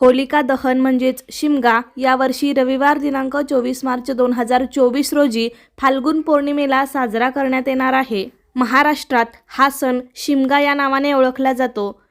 होलिका दहन म्हणजेच शिमगा यावर्षी रविवार दिनांक चोवीस मार्च दोन हजार चोवीस रोजी फाल्गुन पौर्णिमेला साजरा करण्यात येणार आहे. महाराष्ट्रात हा सण शिमगा या नावाने ओळखला जातो.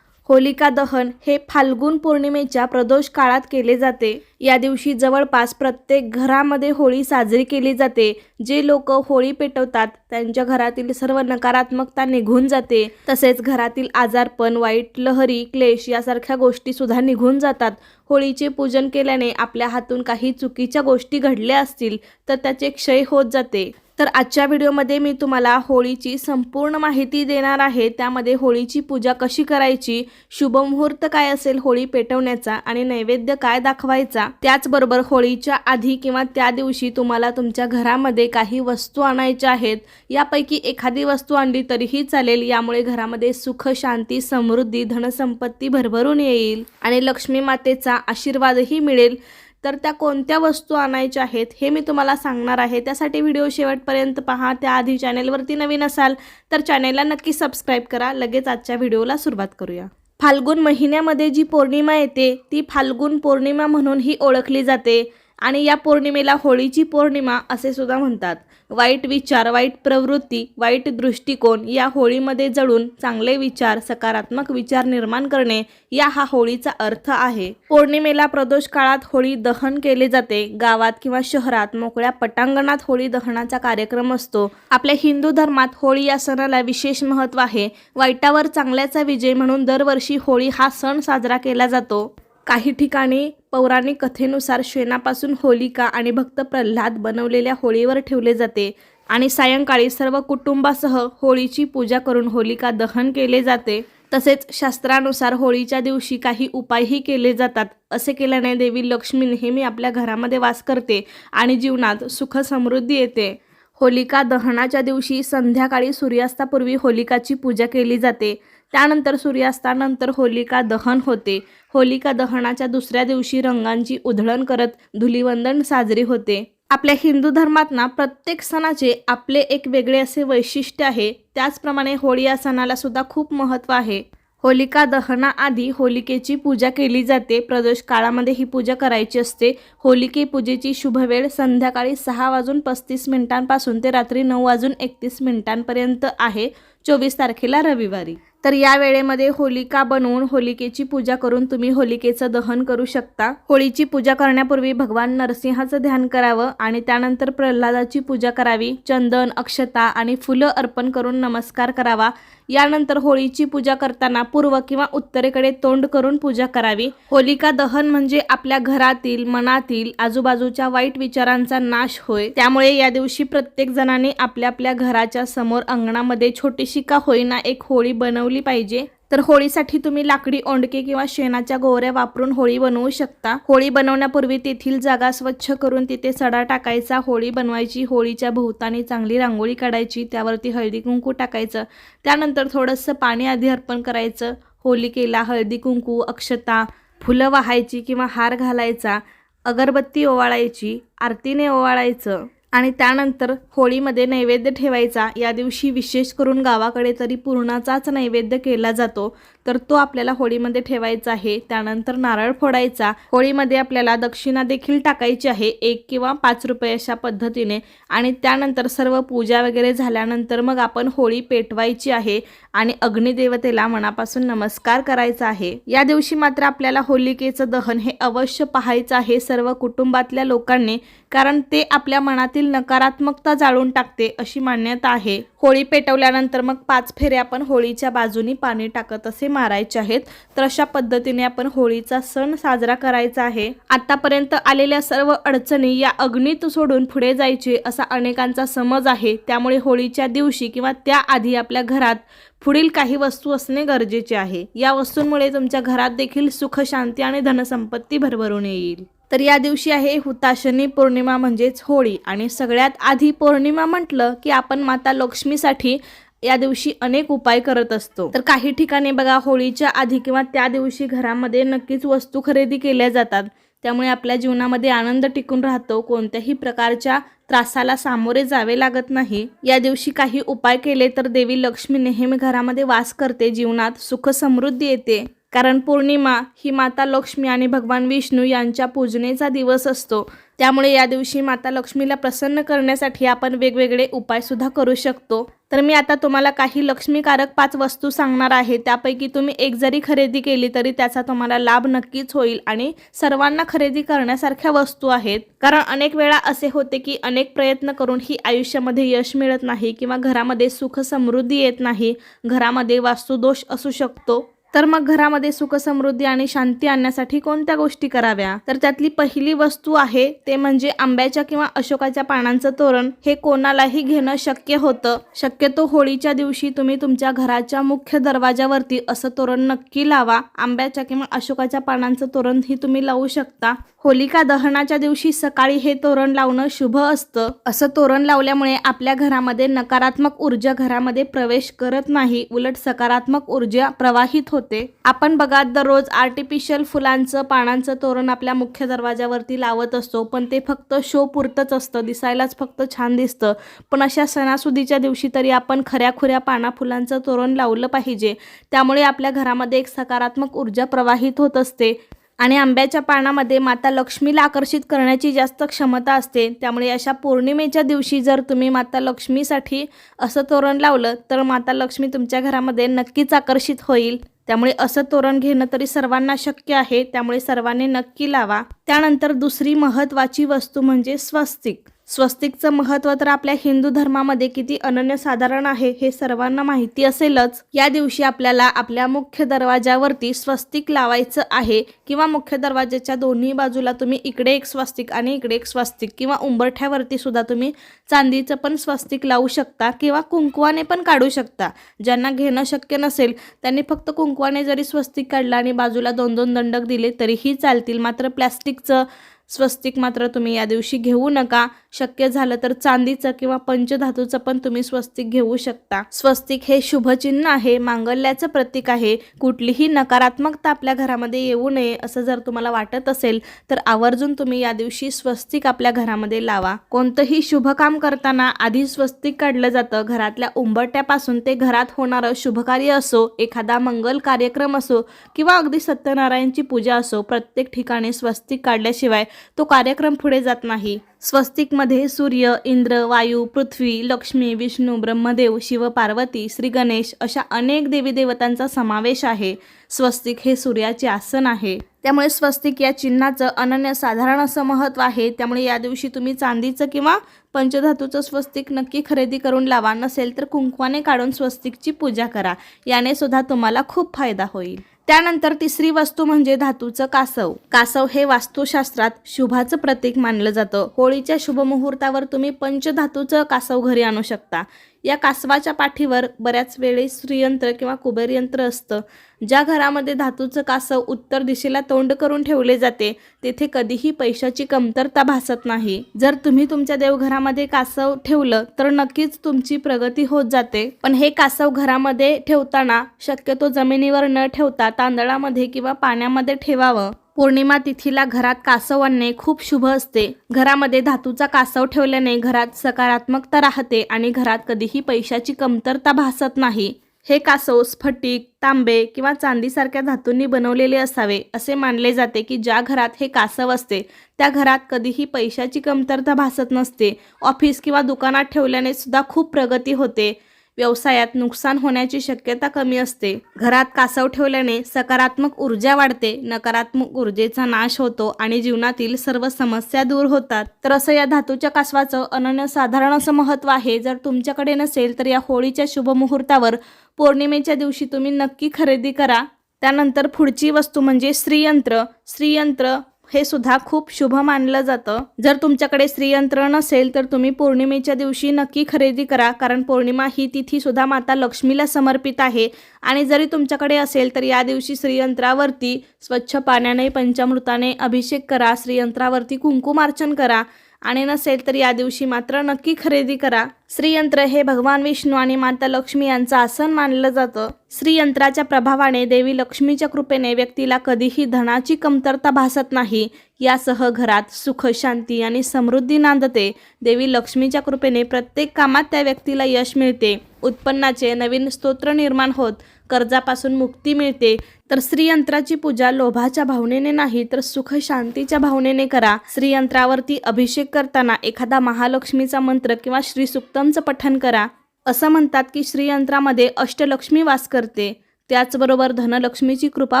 होलिका दहन हे फाल्गुन पौर्णिमेच्या प्रदोष काळात केले जाते. या दिवशी जवळपास प्रत्येक घरामध्ये होळी साजरी केली जाते जे लोक होळी पेटवतात त्यांच्या घरातील सर्व नकारात्मकता निघून जाते. तसेच घरातील आजारपण वाईट लहरी क्लेश यासारख्या गोष्टी सुद्धा निघून जातात. होळीचे पूजन केल्याने आपल्या हातून काही चुकीच्या गोष्टी घडल्या असतील तर त्याचे क्षय होत जाते. तर आजच्या व्हिडिओमध्ये मी तुम्हाला होळीची संपूर्ण माहिती देणार आहे. त्यामध्ये होळीची पूजा कशी करायची शुभमुहूर्त काय असेल होळी पेटवण्याचा आणि नैवेद्य काय दाखवायचा त्याचबरोबर होळीच्या आधी किंवा त्या दिवशी तुम्हाला तुमच्या घरामध्ये काही वस्तू आणायच्या आहेत यापैकी एखादी वस्तू आणली तरीही चालेल. यामुळे घरामध्ये सुख शांती समृद्धी धनसंपत्ती भरभरून येईल आणि लक्ष्मी मातेचा आशीर्वादही मिळेल. तर त्या कोणत्या वस्तू आणायच्या आहेत हे मी तुम्हाला सांगणार आहे. त्यासाठी व्हिडिओ शेवटपर्यंत पहा. त्याआधी चॅनेलवरती नवीन असाल तर चॅनेलला नक्की सबस्क्राईब करा. लगेच आजच्या व्हिडिओला सुरुवात करूया. फाल्गुन महिन्यामध्ये जी पौर्णिमा येते ती फाल्गुन पौर्णिमा म्हणूनही ओळखली जाते आणि या पौर्णिमेला होळीची पौर्णिमा असे सुद्धा म्हणतात. वाईट विचार वाईट प्रवृत्ती वाईट दृष्टिकोन या होळीमध्ये जळून चांगले विचार सकारात्मक विचार निर्माण करणे या हा होळीचा अर्थ आहे. पौर्णिमेला प्रदोष काळात होळी दहन केले जाते. गावात किंवा शहरात मोकळ्या पटांगणात होळी दहनाचा कार्यक्रम असतो. आपल्या हिंदू धर्मात होळी या सणाला विशेष महत्त्व आहे. वाईटावर चांगल्याचा विजय म्हणून दरवर्षी होळी हा सण साजरा केला जातो. काही ठिकाणी पौराणिक कथेनुसार शेणापासून होलिका आणि भक्त प्रल्हाद बनवलेल्या होळीवर ठेवले जाते आणि सायंकाळी सर्व कुटुंबासह होळीची पूजा करून होलिका दहन केले जाते. तसेच शास्त्रानुसार होळीच्या दिवशी काही उपायही केले जातात. असे केल्याने देवी लक्ष्मी नेहमी आपल्या घरामध्ये वास करते आणि जीवनात सुख समृद्धी येते. होलिका दहनाच्या दिवशी संध्याकाळी सूर्यास्तापूर्वी होलिकाची पूजा केली जाते. त्यानंतर सूर्यास्तानंतर होलिका दहन होते. होलिका दहनाच्या दुसऱ्या दिवशी रंगांची उधळण करत धुलिवंदन साजरी होते. आपल्या हिंदू धर्मात ना प्रत्येक सणाचे आपले एक वेगळे असे वैशिष्ट्य आहे. त्याचप्रमाणे होळी या सणाला सुद्धा खूप महत्त्व आहे. होलिका दहनाआधी होलिकेची पूजा केली जाते. प्रदोष काळामध्ये ही पूजा करायची असते. होलिके पूजेची शुभवेळ संध्याकाळी सहा वाजून पस्तीस मिनिटांपासून ते रात्री नऊ वाजून एकतीस मिनिटांपर्यंत आहे. चोवीस तारखेला रविवारी. तर या वेळेमध्ये होलिका बनवून होलिकेची पूजा करून तुम्ही होलिकेचं दहन करू शकता. होळीची पूजा करण्यापूर्वी भगवान नरसिंहाचं ध्यान करावं आणि त्यानंतर प्रल्हादाची पूजा करावी. चंदन अक्षता आणि फुलं अर्पण करून नमस्कार करावा. यानंतर होळीची पूजा करताना पूर्व किंवा उत्तरेकडे तोंड करून पूजा करावी. होलिका दहन म्हणजे आपल्या घरातील मनातील आजूबाजूच्या वाईट विचारांचा नाश होय. त्यामुळे या दिवशी प्रत्येक जणांनी आपल्या आपल्या घराच्या समोर अंगणामध्ये छोटीशी का होईना एक होळी बनवली पाहिजे. तर होळीसाठी तुम्ही लाकडी ओंडके किंवा शेणाच्या गोवऱ्या वापरून होळी बनवू शकता. होळी बनवण्यापूर्वी तेथील जागा स्वच्छ करून तिथे सडा टाकायचा. होळी बनवायची होळीच्या भोवतानी चांगली रांगोळी काढायची त्यावरती हळदी कुंकू टाकायचं. त्यानंतर थोडंसं पाणी आधी अर्पण करायचं. होलिकेला हळदी कुंकू अक्षता फुलं वाहायची किंवा हार घालायचा. अगरबत्ती ओवाळायची आरतीने ओवाळायचं. आणि त्यानंतर होळीमध्ये नैवेद्य ठेवायचा. या दिवशी विशेष करून गावाकडे तरी पुरणाचाच नैवेद्य केला जातो. तर तो आपल्याला होळीमध्ये ठेवायचा आहे. त्यानंतर नारळ फोडायचा. होळीमध्ये आपल्याला दक्षिणा देखील टाकायची आहे. एक किंवा पाच रुपये अशा पद्धतीने. आणि त्यानंतर सर्व पूजा वगैरे झाल्यानंतर मग आपण होळी पेटवायची आहे. आणि अग्निदेवतेला मनापासून नमस्कार करायचा आहे. या दिवशी मात्र आपल्याला होलिकेचं दहन हे अवश्य पाहायचं आहे सर्व कुटुंबातल्या लोकांनी. कारण ते आपल्या मनातील नकारात्मकता जाळून टाकते अशी मान्यता आहे. होळी पेटवल्यानंतर मग पाच फेरे आपण होळीच्या बाजूनी पाणी टाकत असे मारायचे आहेत. तर अशा पद्धतीने आपण होळीचा सण साजरा करायचा आहे. आतापर्यंत आलेल्या सर्व अडचणी या अग्नीत सोडून पुढे जायचे असा अनेकांचा समज आहे. त्यामुळे होळीच्या दिवशी किंवा त्याआधी आपल्या घरात पुढील काही वस्तू असणे गरजेचे आहे. या वस्तूंमुळे तुमच्या घरात देखील सुख शांती आणि धनसंपत्ती भरभरून येईल. तर या दिवशी आहे हुताशनी पौर्णिमा म्हणजेच होळी. आणि सगळ्यात आधी पौर्णिमा म्हटलं की आपण माता लक्ष्मीसाठी या दिवशी अनेक उपाय करत असतो. तर काही ठिकाणी बघा होळीच्या आधी किंवा त्या दिवशी घरामध्ये नक्कीच वस्तू खरेदी केल्या जातात. त्यामुळे आपल्या जीवनामध्ये आनंद टिकून राहतो. कोणत्याही प्रकारच्या त्रासाला सामोरे जावे लागत नाही. या दिवशी काही उपाय केले तर देवी लक्ष्मी नेहमी घरामध्ये वास करते. जीवनात सुख समृद्धी येते. कारण पौर्णिमा ही माता लक्ष्मी आणि भगवान विष्णू यांच्या पूजनेचा दिवस असतो. त्यामुळे या दिवशी माता लक्ष्मीला प्रसन्न करण्यासाठी आपण वेगवेगळे उपायसुद्धा करू शकतो. तर मी आता तुम्हाला काही लक्ष्मीकारक पाच वस्तू सांगणार आहे. त्यापैकी तुम्ही एक जरी खरेदी केली तरी त्याचा तुम्हाला लाभ नक्कीच होईल आणि सर्वांना खरेदी करण्यासारख्या वस्तू आहेत. कारण अनेक वेळा असे होते की अनेक प्रयत्न करून ही आयुष्यामध्ये यश मिळत नाही किंवा घरामध्ये सुख समृद्धी येत नाही. घरामध्ये वास्तुदोष असू शकतो. तर मग घरामध्ये सुख समृद्धी आणि शांती आणण्यासाठी कोणत्या गोष्टी कराव्या? तर त्यातली पहिली वस्तू आहे ते म्हणजे आंब्याच्या किंवा अशोकाच्या पानांचं तोरण. हे कोणालाही घेणं शक्य होतं. शक्यतो होळीच्या दिवशी तुम्ही तुमच्या घराच्या मुख्य दरवाजावरती असं तोरण नक्की लावा. आंब्याच्या किंवा अशोकाच्या पानांचं तोरण ही तुम्ही लावू शकता. होलिका दहनाच्या दिवशी सकाळी हे तोरण लावणं शुभ असतं. असं तोरण लावल्यामुळे आपल्या घरामध्ये नकारात्मक ऊर्जा घरामध्ये प्रवेश करत नाही. उलट सकारात्मक ऊर्जा प्रवाहित होते. आपण बघा दररोज आर्टिफिशियल फुलांचं पानांचं तोरण आपल्या मुख्य दरवाजावरती लावत असतो पण ते फक्त शो पुरतंच असतं दिसायलाच फक्त छान दिसतं. पण अशा सणासुदीच्या दिवशी तरी आपण खऱ्या खुऱ्या पाना फुलांचं तोरण लावलं पाहिजे. त्यामुळे आपल्या घरामध्ये एक सकारात्मक ऊर्जा प्रवाहित होत असते. आणि आंब्याच्या पानामध्ये माता लक्ष्मीला आकर्षित करण्याची जास्त क्षमता असते. त्यामुळे अशा पौर्णिमेच्या दिवशी जर तुम्ही माता लक्ष्मीसाठी असं तोरण लावलं तर माता लक्ष्मी तुमच्या घरामध्ये नक्कीच आकर्षित होईल. त्यामुळे असं तोरण घेणं तरी सर्वांना शक्य आहे. त्यामुळे सर्वांनी नक्की लावा. त्यानंतर दुसरी महत्त्वाची वस्तू म्हणजे स्वस्तिक. स्वस्तिकचं महत्त्व तर आपल्या हिंदू धर्मामध्ये किती अनन्यसाधारण आहे हे सर्वांना माहिती असेलच. या दिवशी आपल्याला आपल्या मुख्य दरवाजावरती स्वस्तिक लावायचं आहे किंवा मुख्य दरवाजाच्या दोन्ही बाजूला तुम्ही इकडे एक स्वस्तिक आणि इकडे एक स्वस्तिक किंवा उंबरठ्यावरती सुद्धा तुम्ही चांदीचं पण स्वस्तिक लावू शकता किंवा कुंकवाने पण काढू शकता. ज्यांना घेणं शक्य नसेल त्यांनी फक्त कुंकवाने जरी स्वस्तिक काढलं आणि बाजूला दोन दोन दंडक दिले तरीही चालतील. मात्र प्लॅस्टिकचं स्वस्तिक मात्र तुम्ही या दिवशी घेऊ नका. शक्य झालं तर चांदीचं किंवा पंचधातूचं पण तुम्ही स्वस्तिक घेऊ शकता. स्वस्तिक हे शुभचिन्ह आहे मांगल्याचं प्रतीक आहे. कुठलीही नकारात्मकता आपल्या घरामध्ये येऊ नये असं जर तुम्हाला वाटत असेल तर आवर्जून तुम्ही या दिवशी स्वस्तिक आपल्या घरामध्ये लावा. कोणतंही शुभ काम करताना आधी स्वस्तिक काढलं जातं. घरातल्या उंबरट्यापासून ते घरात होणारं शुभकार्य असो एखादा मंगल कार्यक्रम असो किंवा अगदी सत्यनारायणची पूजा असो प्रत्येक ठिकाणी स्वस्तिक काढल्याशिवाय तो कार्यक्रम पुढे जात नाही. स्वस्तिकमध्ये सूर्य इंद्र वायू पृथ्वी लक्ष्मी विष्णू ब्रह्मदेव शिव पार्वती श्री गणेश अशा अनेक देवी देवतांचा समावेश आहे. स्वस्तिक हे सूर्याचे आसन आहे. त्यामुळे स्वस्तिक या चिन्हाचं अनन्यसाधारण असं महत्त्व आहे. त्यामुळे या दिवशी तुम्ही चांदीचं किंवा पंचधातूचं स्वस्तिक नक्की खरेदी करून लावा. नसेल तर कुंकवाने काढून स्वस्तिकची पूजा करा. याने सुद्धा तुम्हाला खूप फायदा होईल. त्यानंतर तिसरी वस्तू म्हणजे धातूचं कासव. कासव हे वास्तुशास्त्रात शुभाचं प्रतीक मानलं जातं. होळीच्या शुभ मुहूर्तावर तुम्ही पंचधातूचं कासव घरी आणू शकता. या कासवाच्या पाठीवर बऱ्याच वेळी श्रीयंत्र किंवा कुबेर यंत्र असतं. ज्या घरामध्ये धातूचं कासव उत्तर दिशेला तोंड करून ठेवले जाते तेथे कधीही पैशाची कमतरता भासत नाही. जर तुम्ही तुमच्या देवघरामध्ये कासव ठेवलं तर नक्कीच तुमची प्रगती होत जाते. पण हे कासव घरामध्ये ठेवताना शक्यतो जमिनीवर न ठेवता तांदळामध्ये किंवा पाण्यामध्ये ठेवावं. पौर्णिमा तिथीला घरात कासव आणणे खूप शुभ असते. घरामध्ये धातूचा कासव ठेवल्याने घरात सकारात्मकता राहते आणि घरात कधीही पैशाची कमतरता भासत नाही. हे कासव स्फटिक तांबे किंवा चांदीसारख्या धातूंनी बनवलेले असावे असे मानले जाते की ज्या घरात हे कासव असते त्या घरात कधीही पैशाची कमतरता भासत नसते. ऑफिस किंवा दुकानात ठेवल्याने सुद्धा खूप प्रगती होते. व्यवसायात नुकसान होण्याची शक्यता कमी असते. घरात कासव ठेवल्याने सकारात्मक ऊर्जा वाढते नकारात्मक ऊर्जेचा नाश होतो आणि जीवनातील सर्व समस्या दूर होतात. तर असं या धातूच्या कासवाचं अनन्यसाधारण असं महत्त्व आहे. जर तुमच्याकडे नसेल तर या होळीच्या शुभमुहूर्तावर पौर्णिमेच्या दिवशी तुम्ही नक्की खरेदी करा. त्यानंतर पुढची वस्तू म्हणजे श्रीयंत्र. श्रीयंत्र हे सुद्धा खूप शुभ मानलं जातं. जर तुमच्याकडे श्रीयंत्र नसेल तर तुम्ही पौर्णिमेच्या दिवशी नक्की खरेदी करा कारण पौर्णिमा ही तिथी सुद्धा माता लक्ष्मीला समर्पित आहे. आणि जरी तुमच्याकडे असेल तर या दिवशी श्रीयंत्रावरती स्वच्छ पाण्याने पंचामृताने अभिषेक करा श्रीयंत्रावरती कुंकुमार्चन करा. आणि नसेल तर या दिवशी मात्र नक्की खरेदी करा. श्रीयंत्र हे भगवान विष्णू आणि माता लक्ष्मी यांचं आसन मानलं जातं. श्रीयंत्राच्या प्रभावाने देवी लक्ष्मीच्या कृपेने व्यक्तीला कधीही धनाची कमतरता भासत नाही. यासह घरात सुख शांती आणि समृद्धी नांदते. देवी लक्ष्मीच्या कृपेने प्रत्येक कामात त्या व्यक्तीला यश मिळते. उत्पन्नाचे नवीन स्तोत्र निर्माण होत कर्जापासून मुक्ती मिळते. तर श्रीयंत्राची पूजा लोभाच्या भावनेने नाही तर सुख शांतीच्या भावनेने करा. श्रीयंत्रावरती अभिषेक करताना एखादा महालक्ष्मीचा मंत्र किंवा श्रीसुक्तमचं पठण करा. असं म्हणतात की श्रीयंत्रामध्ये अष्टलक्ष्मी वास करते. त्याचबरोबर धनलक्ष्मीची कृपा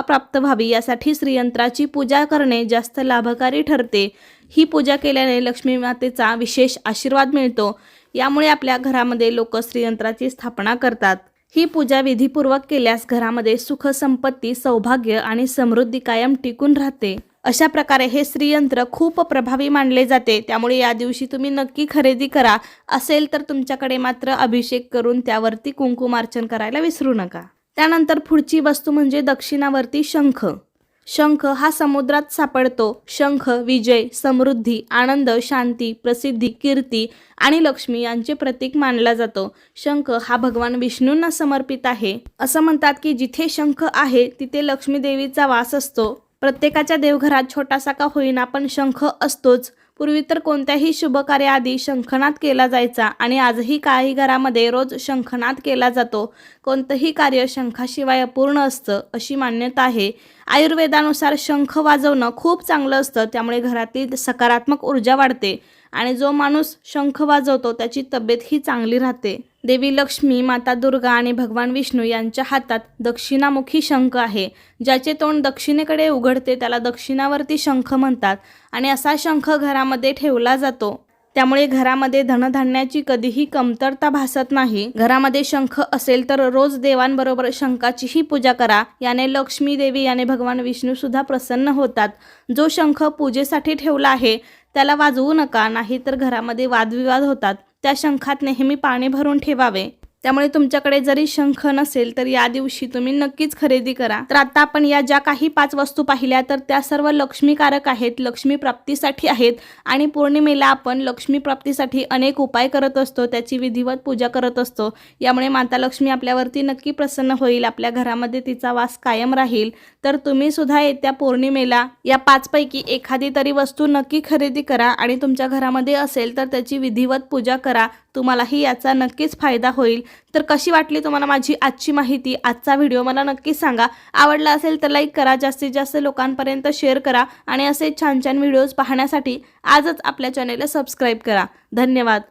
प्राप्त व्हावी यासाठी श्रीयंत्राची पूजा करणे जास्त लाभकारी ठरते. ही पूजा केल्याने लक्ष्मी मातेचा विशेष आशीर्वाद मिळतो. यामुळे आपल्या घरामध्ये लोक श्रीयंत्राची स्थापना करतात. ही पूजा विधीपूर्वक केल्यास घरामध्ये सुख संपत्ती सौभाग्य आणि समृद्धी कायम टिकून राहते. अशा प्रकारे हे श्रीयंत्र खूप प्रभावी मानले जाते. त्यामुळे या दिवशी तुम्ही नक्की खरेदी करा. असेल तर तुमच्याकडे मात्र अभिषेक करून त्यावरती कुंकुमार्चन करायला विसरू नका. त्यानंतर पुढची वस्तू म्हणजे दक्षिणावरती शंख. शंख हा समुद्रात सापडतो. शंख विजय समृद्धी आनंद शांती प्रसिद्धी कीर्ती आणि लक्ष्मी यांचे प्रतीक मानला जातो. शंख हा भगवान विष्णूंना समर्पित आहे. असं म्हणतात की जिथे शंख आहे तिथे लक्ष्मी देवीचा वास असतो. प्रत्येकाच्या देवघरात छोटासा का होईना पण शंख असतोच. पूर्वी तर कोणत्याही शुभकार्याआधी शंखनाद केला जायचा आणि आजही काही घरामध्ये रोज शंखनाद केला जातो. कोणतंही कार्य शंखाशिवाय अपूर्ण असतं अशी मान्यता आहे. आयुर्वेदानुसार शंख वाजवणं खूप चांगलं असतं त्यामुळे घरातील सकारात्मक ऊर्जा वाढते. आणि जो माणूस शंख वाजवतो त्याची तब्येतही चांगली राहते. देवी लक्ष्मी माता दुर्गा आणि भगवान विष्णू यांच्या हातात दक्षिणामुखी शंख आहे. ज्याचे तोंड दक्षिणेकडे उघडते त्याला दक्षिणावरती शंख म्हणतात आणि असा शंख घरामध्ये ठेवला जातो. त्यामुळे घरामध्ये धनधान्याची कधीही कमतरता भासत नाही. घरामध्ये शंख असेल तर रोज देवांबरोबर शंखाचीही पूजा करा. याने लक्ष्मी देवी याने भगवान विष्णू सुद्धा प्रसन्न होतात. जो शंख पूजेसाठी ठेवला आहे त्याला वाजवू नका नाहीतर घरामध्ये वादविवाद होतात. त्या शंखात नेहमी पाणी भरून ठेवावे. त्यामुळे तुमच्याकडे जरी शंख नसेल तर या दिवशी तुम्ही नक्कीच खरेदी करा. तर आता आपण या ज्या काही पाच वस्तू पाहिल्या तर त्या सर्व लक्ष्मीकारक आहेत लक्ष्मी प्राप्तीसाठी आहेत आणि पौर्णिमेला आपण लक्ष्मी प्राप्तीसाठी अनेक उपाय करत असतो. त्याची विधिवत पूजा करत असतो. यामुळे माता लक्ष्मी आपल्यावरती नक्की प्रसन्न होईल आपल्या घरामध्ये तिचा वास कायम राहील. तर तुम्ही सुद्धा येत्या पौर्णिमेला या पाचपैकी एखादी तरी वस्तू नक्की खरेदी करा आणि तुमच्या घरामध्ये असेल तर त्याची विधिवत पूजा करा. तुम्हालाही याचा नक्कीच फायदा होईल. तर कशी वाटली तुम्हाला माझी आजची माहिती? आजचा व्हिडिओ मला नक्कीच सांगा. आवडला असेल तर लाईक करा जास्तीत जास्त लोकांपर्यंत शेअर करा आणि असे छान छान व्हिडिओज पाहण्यासाठी आजच आपल्या चॅनेलला सबस्क्राईब करा. धन्यवाद.